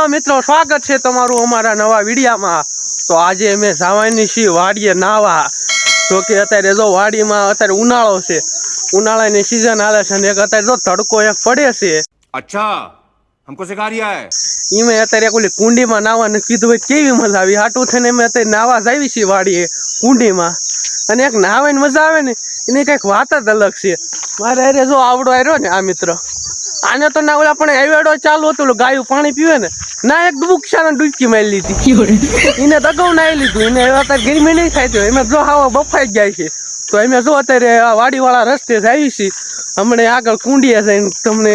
નમસ્કાર મિત્રો સ્વાગત છે તમારું અમારા નવા વિડીયામાં. તો આજે અમે સામાન્ય છીએ વાડીએ નાવા. જો કે અત્યારે જો વાડીમાં અત્યારે ઉનાળો છે. ઉનાળાની સિઝન હાલે છે એક અત્યારે જો તડકો એક પડે છે. અચ્છા હમકો સિખા રહ્યા હે એમાં અત્યારે એક ઓલી કુંડીમાં નાવાનું કીધું હોય કેવી મજા આવી? હાટું થઈને અમે અત્યારે નાવા જાવી છે વાડીએ કુંડીમાં. અને એક નાવાની મજા આવે ને એની કંઈક વાત જ અલગ છે. મારે અરે જો આવડો આવ્યો ને આ મિત્ર. આને તો ના ઓલા પણ એવેડો ચાલુ હતું ગાયું પાણી પીવે ને, ના એક ડૂબક્ષાને ડૂબકી મારી લીધી. એને દગાવ નાઈ લીધું, એને એવા અત્યારે ગરમી નહીં થાય તો એમાં જો હાવા બફાઈ જાય છે. તો અમે જો અત્યારે વાડીવાળા રસ્તે આવી છે, હમણે આગળ કુંડિયા છે તમને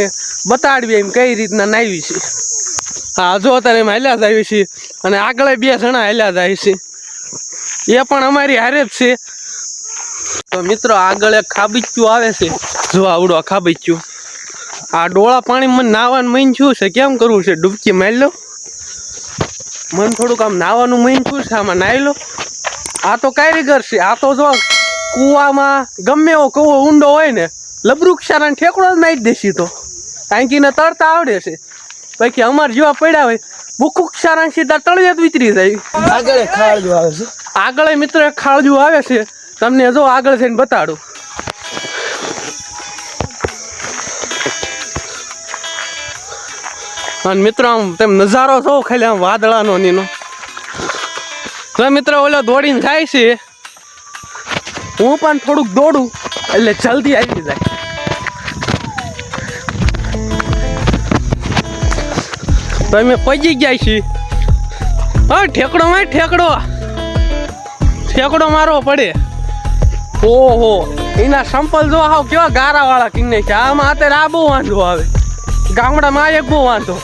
બતાડવી એમ કઈ રીતના નાવી છે. હા, જો અત્યારે એમ હાલ્યા જ આવી છે, અને આગળ બે જણા હાલ્યા જ આવી છે. એ પણ અમારી હારે જ છે. તો મિત્રો, આગળ એક ખાબીચ્યું આવે છે. જો આવડો ખાબીચ્યું. આ ડોળા પાણી મને નાવાનું મન છું છે. કેમ કરવું છે? ડૂબકી મારી લો. મને થોડુંક આમ નાવાનું મન છું છે આમાં નાહી લો. આ તો કારીગર છે. આ તો જો કૂવામાં ગમે એવો કૂવો ઊંડો હોય ને લબરૂક્ષારાને ઠેકડો જ નાખી દેશી તો. ટાંકીને તરતા આવડે છે. બાકી અમારે જેવા પડ્યા હોય ભૂખુક્ષારાને સીધા તળિયે જ વિતરી જાય. આગળ એક આવે છે. આગળ મિત્ર ખાળજુ આવે છે. તમને જો આગળ જઈને બતાડું. અને મિત્રો, આમ તેમ નજારો છો ખાલી આમ વાદળાનો નીનો તો મિત્રો, ઓલો દોડીને જાય છે. હું પણ થોડુંક દોડું, એટલે જલ્દી આવી જાય. તો અમે પહોંચી ગયા છીએ. હા, ઠેકડો માં ઠેકડો. ઠેકડો મારવો પડે. ઓહો, એના સંપલ જો હાવ કેવા ગારા વાળા કિંગ છે. આમાં અત્યારે આ બહુ વાંધો આવે. ગામડામાં એક બહુ વાંધો.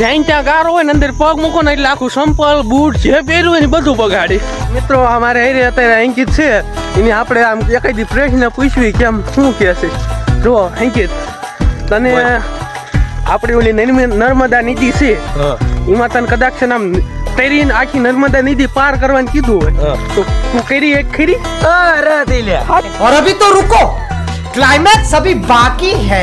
જ્યાં ત્યાં ગારો હોય ને અંદર પગ મૂકો ને એટલે આખું સંપલ બૂટ જે પહેર્યું હોય ને બધું બગાડી મિત્રો અમારે એ અત્યારે અંકિત છે એની આપણે આમ એકાદી પ્રશ્ન પૂછવી કેમ શું કહે છે જો અંકિત તને આપણી ઓલી નર્મ- નર્મદા નીતિ છે એમાં તને કદાચ છે ને આમ તરીને આખી નર્મદા નદી પાર કરવાનું કીધું હોય તો તું કરી એક ખરી अरे दिले और अभी तो रुको क्लाइमैक्स अभी बाकी है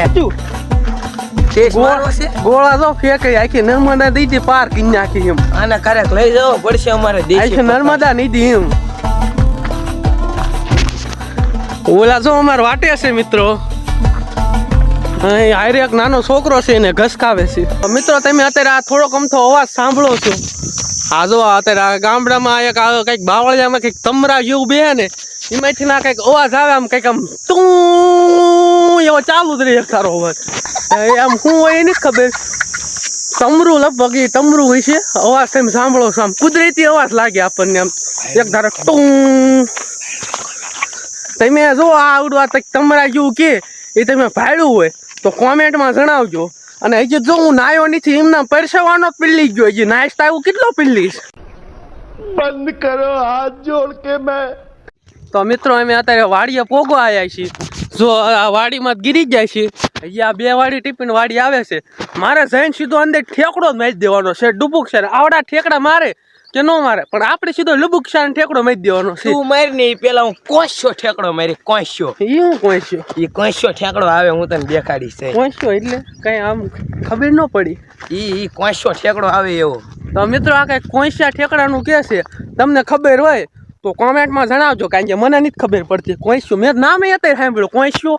ગોળા તો જો આખી નર્મદા દીધી પાર કરી નાખી એમ. આના કારક લઈ જવો પડશે અમારે આખી નર્મદા નીધી એમ. ઓલા જો અમાર વાટે છે મિત્રો. હારે એક નાનો છોકરો છે એને ઘસકાવે છે. મિત્રો તમે અત્યારે આ થોડોક અમથો અવાજ સાંભળો છો. આ જો અત્યારે આ ગામડામાં એક કંઈક બાવળિયામાં કંઈક તમરા જેવું બે ને એમાંથી ના કંઈક અવાજ આવે, આમ કંઈક આમ તું એવો ચાલુ જ રહે તારો અવાજ. આમ શું હોય નહીં ખબર. તમરું લગભગ એ તમરું હોય છે. અવાજ તમે સાંભળો છો આમ કુદરતી અવાજ લાગે આપણને આમ. એક ધારો ટું તમે જો આ આવડું આ તમરા જેવું કે, એ તમે ભાડ્યું હોય, તો કોમેન્ટમાં જણાવજો. અને હજી જો હું નાયો નથી, એમના પરસેવાનો પીલી ગયો હજી. નાસ્તા એવું કેટલો પીલીશ તો મિત્રો અમે અત્યારે વાડીએ પોગો આવ્યા છીએ. જો આ વાડીમાં ગીરી જાય છે. અહીંયા બે વાડી ટીપીને વાડી આવે છે. મારે જઈને સીધો અંદર ઠેકડો જ મારી દેવાનો છે. ડુબુક છે આવડા ઠેકડા મારે કે ન મારે. પણ આપણે સીધો લુબુક છે ઠેકડો મારી દેવાનો છે. તું મારી ને પેલા હું કોંસ્યો ઠેકડો મારી કોંસ્યો. એ હું કોંસ્યો? એ કોંસ્યો ઠેકડો આવે હું તને દેખાડીશ તે. કોઈશ્યો એટલે કઈ આમ ખબર ન પડી. ઈ ઈ કોંસ્યો ઠેકડો આવે એવો. તો મિત્રો આ કઈ કોઈશ્યા ઠેકડાનું કે છે? તમને ખબર હોય તો કોમેન્ટમાં જણાવજો કારણ કે મને નથી ખબર પડતી કોઈશ્યો મેં નામે અત્યારે સાંભળ્યું કોઈશ્યો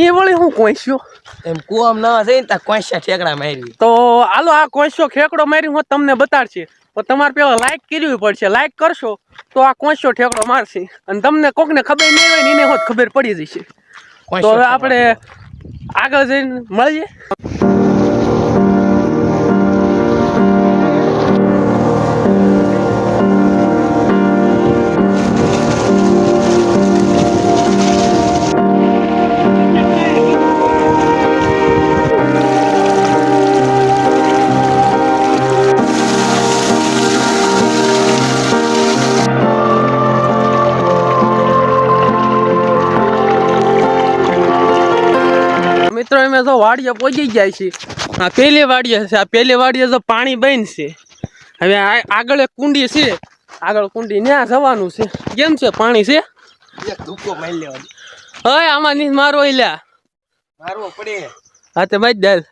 એ વળી હું કોઈશ્યો એમ કુવામ ના જઈને ત્યાં કોઈશ્યા ઠેકડા મારી તો હાલો આ કોઈશ્યો ઠેકડો મારી હું તમને બતાડશે. તો તમારે પેલા લાઈક કરવી પડશે. લાઈક કરશો તો આ કોઈશ્યો ઠેકડો મારશે. અને તમને કોકને ખબર નહીં હોય ને એને હોત ખબર પડી જશે. તો આપણે આગળ જઈને મળીએ. મિત્રો અમે તો વાડીએ પહોંચી જાય છે આ પહેલી વાડીએ છે આ પહેલી વાડીએ તો પાણી બંધ છે. હવે આગળ એક કુંડી છે. આગળ કુંડી ન્યા જવાનું છે. કેમ છે પાણી છે? ધૂકો મારી લેવાનો. હવે આમાં નહીં મારો લ્યા મારવો પડે. હા તે ભાઈ દાલ.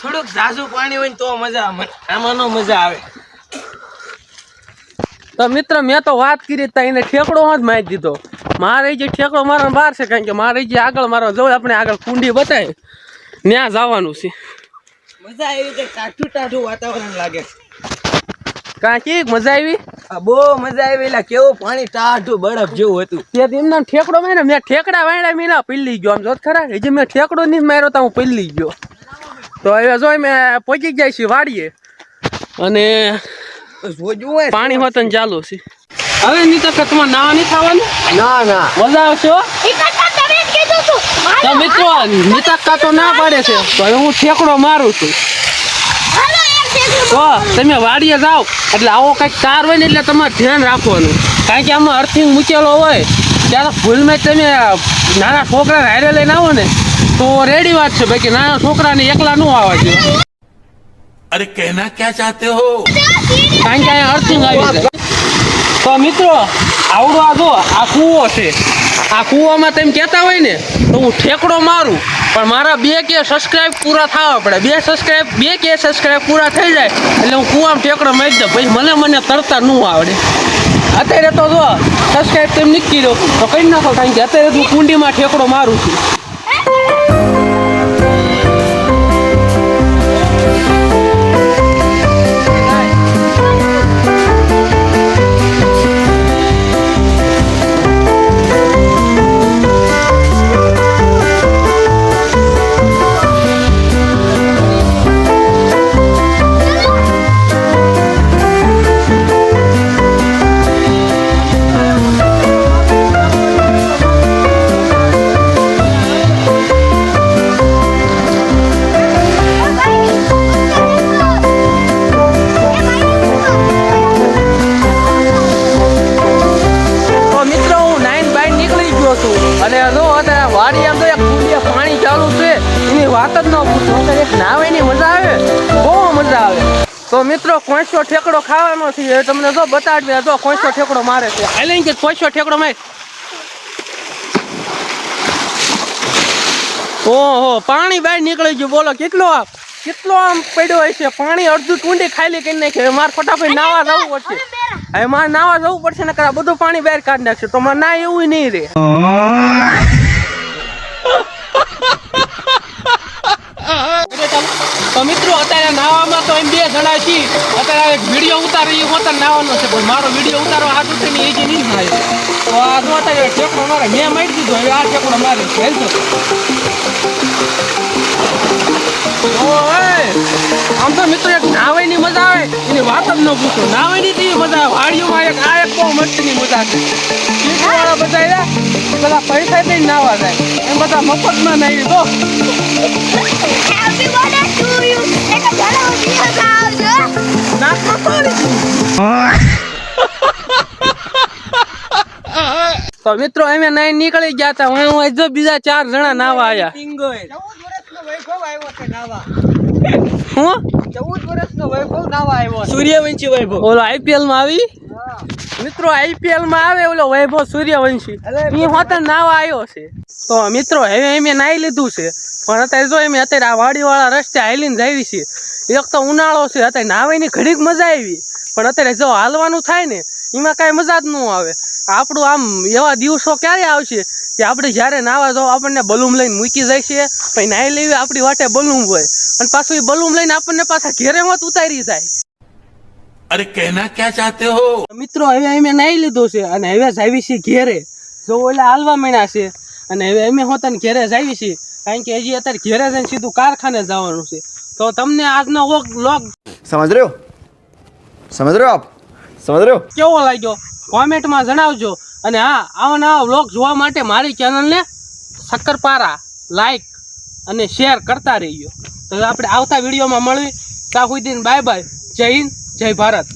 થોડુંક ઝાઝું પાણી હોય તો મજા આવે. આમાં નો મજા આવે. તો મિત્ર મેં તો વાત કરી તા એને ઠેકડો જ મારી દીધો. મારે જે ઠેકડો મારવાનો બહાર છે કારણ કે મારે જે આગળ મારવા જવું આપણે આગળ કુંડી બતાવી ત્યાં જવાનું છે. મજા આવી છે ટાઢું ટાઢું વાતાવરણ લાગે કાં કે મજા આવી? બહુ મજા આવી એટલે કેવું પાણી ટાઢું બરફ જેવું હતું. તે એમના ઠેકડો ને મેં ઠેકડા વાળ્યા મેં ના પીલી ગયો આમ જોત ખરા. હજી મેં ઠેકડો નહીં માર્યો તો હું પીલી ગયો. તો હવે જો મેં પહોંચી જાય છે વાડીએ. અને પાણી હોતન ચાલુ છે. હવે ની તો કચ્છમાં ના નહીં થવાનું ના ના. મજા આવશે તો મિત્રો નીતા તો ના પાડે છે. તો હવે હું ઠેકડો મારું છું. તો તમે વાડીએ જાઓ. એટલે આવો કંઈક તાર હોય ને એટલે તમારે ધ્યાન રાખવાનું. કારણ કે આમાં અર્થિંગ મૂકેલો હોય ત્યારે ભૂલમાં તમે નાના છોકરા હારે લઈને આવો ને તો રેડી વાત છે. બાકી નાના છોકરાને એકલા ન આવવા જોઈએ અરે કહેના ક્યાં ચાહતે હો? કારણ કે અહીંયા અર્થિંગ આવી જાય. તો મિત્રો, આવડો આ જો, આ કૂવો છે. આ કૂવામાં તેમ કહેતા હોય ને, તો હું ઠેકડો મારું. પણ મારા બે કે સબસ્ક્રાઇબ પૂરા થવા પડે. બે સબસ્ક્રાઇબ બે કે સબસ્ક્રાઇબ પૂરા થઈ જાય, એટલે હું કૂવામાં ઠેકડો મારી દઉં. પછી મને મને તરતા ન આવડે. અત્યારે તો જો સબસ્ક્રાઇબ તેમ નીકળી દો તો કઈ નાખો, કારણ કે અત્યારે હું કુંડીમાં ઠેકડો મારું છું. વાત જ ન પૂછો. નાવાની મજા આવે. બહુ મજા આવે. તો મિત્રો કોઈસો ઠેકડો ખાવાનો છે. તમને જો બતાડવી જો કોઈસો ઠેકડો મારે છે. હાલે કે કોઈસો ઠેકડો મારે. ઓહો પાણી બહાર નીકળી ગયું. બોલો કેટલો આપ કેટલો આમ પડ્યો હોય છે? પાણી અડધું ટૂંડી ખાલી કરી નાખે. હવે મારે ફટાફટ નાવા જવું પડશે. હવે મારે નાવા જવું પડશે ને બધું પાણી બહાર કાઢી નાખશે. તો મારે ના એવું નહીં રે. મિત્રો અત્યારે નાવામાં તો એમ બે જણા છીએ. અત્યારે વીડિયો ઉતારી પોતાને નાવાનો છે. પણ મારો વીડિયો ઉતારવા હાથ થઈને એ જે નહીં થાય. તો આ જો અત્યારે ઠેકડો મારે મેં મારી દીધો, હવે આ ઠેકડો મારે ઓય, આમ તો મિત્રો એક નાવાની મજા આવે. એની વાત જ ન પૂછો. નાવાની એવી મજા આવે. વાડીઓમાં એક આ એક બહુ મસ્તીની મજા છે. વાળા બધા પેલા પૈસા દઈને નાવા જાય. બધા મફતમાં નાવી તો તો મિત્રો અમે નહીં નીકળી ગયા હતા હું હું જો બીજા ચાર જણા નાવા આવ્યા ચૌદ વર્ષનો વૈભવ આવ્યો છે નાવા. હું? ચૌદ વર્ષનો વૈભવ નાવા આવ્યો સૂર્યવંશી વૈભવ. ઓલો આઈપીએલમાં આવી? મિત્રો આઈપીએલમાં આવે ઓલો વૈભવ સૂર્યવંશી. એ હોતા નાવા આવ્યો છે. તો મિત્રો હવે અમે નાઈ લીધું છે. પણ અત્યારે જો એમ અત્યારે આ વાડીવાળા રસ્તે હાલીને જાવી છે એક તો ઉનાળો છે અત્યારે નાવાની ઘડીક મજા આવી. પણ અત્યારે જો હાલવાનું થાય ને એમાં કાંઈ મજા જ ન આવે. આપણું આમ એવા દિવસો ક્યારે આવશે કે આપણે જ્યારે નાવા જાવ આપણને બલૂમ લઈને મૂકી જાય છે પછી નાહી લેવી આપણી વાટે બલૂમ હોય. અને પાછું એ બલૂમ લઈને આપણને પાછા ઘેરે હોત ઉતારી જાય. અરે કહેના ક્યાં ચાહતે હો? મિત્રો હવે અમે નાઈ લીધું છે અને હવે જાવી છે ઘેરે. જો ઓલા હાલવા માંડ્યા છે અને હવે અમે હોતાને ઘેરે જાવી છે કારણ કે હજી અત્યારે ઘેરે જઈને સીધું કારખાને જવાનું છે. તો તમને આજનો વ્લોગ સમજ રહ્યો? સમજ રહ્યો આપ? સમજ રહ્યો? કેવો લાગ્યો? કોમેન્ટમાં જણાવજો. અને હા આવા નવા વ્લોગ જોવા માટે મારી ચેનલને શક્કરપારા લાઈક અને શેર કરતા રહીજો. તો આપણે આવતા વિડીયોમાં મળવી. ત્યાં સુધી બાય બાય. જય હિન્દ. જય ભારત.